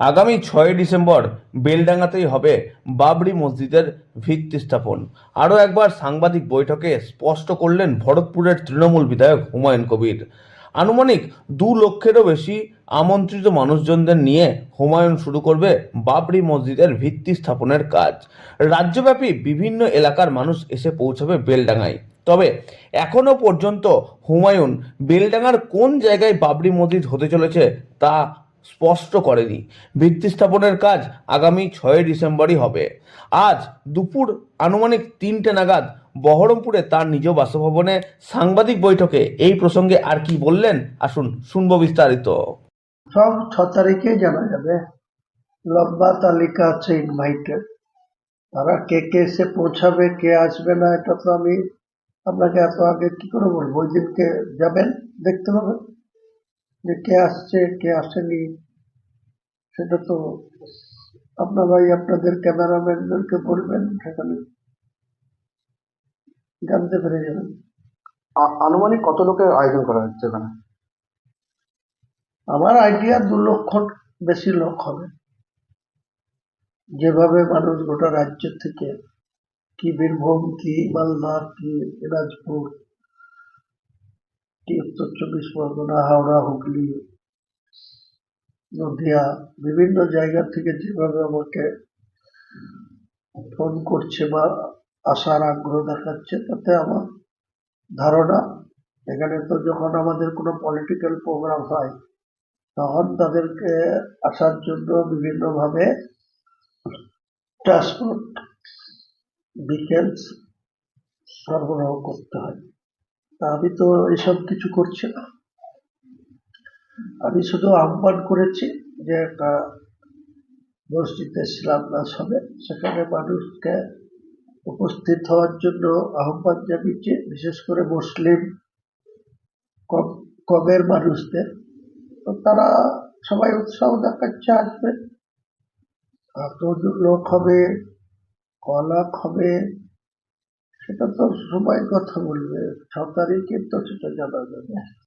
আগামী ছয় ডিসেম্বর বেলডাঙ্গাতেই হবে বাবরি মসজিদের ভিত্তি স্থাপন। আরও একবার সাংবাদিক বৈঠকে স্পষ্ট করলেন ভরতপুরের তৃণমূল বিধায়ক হুমায়ুন কবির। আনুমানিক দু লক্ষেরও বেশি আমন্ত্রিত মানুষজনদের নিয়ে হুমায়ুন শুরু করবে বাবরি মসজিদের ভিত্তি স্থাপনের কাজ। রাজ্যব্যাপী বিভিন্ন এলাকার মানুষ এসে পৌঁছাবে বেলডাঙ্গায়। তবে এখনও পর্যন্ত হুমায়ুন বেলডাঙ্গার কোন জায়গায় বাবরি মসজিদ হতে চলেছে তা স্পষ্ট করেনি। ভিত্তি স্থাপনের কাজ আগামী ছয় ডিসেম্বরই হবে। আজ দুপুর আনুমানিক তিনটে নাগাদ বহরমপুরে তার নিজ বাসভবনে সাংবাদিক বৈঠকে এই প্রসঙ্গে আর কি বললেন আসুন শুনব বিস্তারিত। সব ছ তারিখে জানা যাবে। লম্বা তালিকা আছে ইনভাইটেড তারা কে কে এসে পৌঁছাবে, কে আসবে না, এটা তো আমি আপনাকে এত আগে কি করে বলব? ওই দিনকে যাবেন, দেখতে পাবেন। যে কে আসছে কে আসেনি সেটা তো আপনার ভাই আপনাদের ক্যামেরাম্যানদেরকে বলবেন সেখানে। জানতে পেরে যাবেন আনুমানিক কত লোকের আয়োজন করা হচ্ছে এখানে? আমার আইডিয়া দু লক্ষ বেশি লোক হবে। যেভাবে মানুষ গোটা রাজ্য থেকে কি বীরভূম কি মালদা কি দিনাজপুর কি উত্তর চব্বিশ পরগনা, হাওড়া, হুগলি, নদিয়া, বিভিন্ন জায়গা থেকে যেভাবে আমাকে ফোন করছে বা আসার আগ্রহ দেখাচ্ছে, তাতে আমার ধারণা, এখানে তো যখন আমাদের কোনো পলিটিক্যাল প্রোগ্রাম হয়, তখন তাদেরকে আসার জন্য বিভিন্নভাবে ট্রান্সপোর্ট ডিটেলস সরবরাহ করতে হয়। আমি তো এসব কিছু করছি না। আমি শুধু আহ্বান করেছি যে একটা মসজিদে শিলান্যাস হবে। সেখানে মানুষকে উপস্থিত হওয়ার জন্য আহ্বান জানিয়েছি, বিশেষ করে মুসলিম কমের মানুষদের। তো তারা সবাই উৎসাহ দেখাচ্ছে আসবে। লোক হবে, কলাক হবে সেটা তো সবাই কথা বলবে। ছ তারিখে তো সেটা জানা। যাবে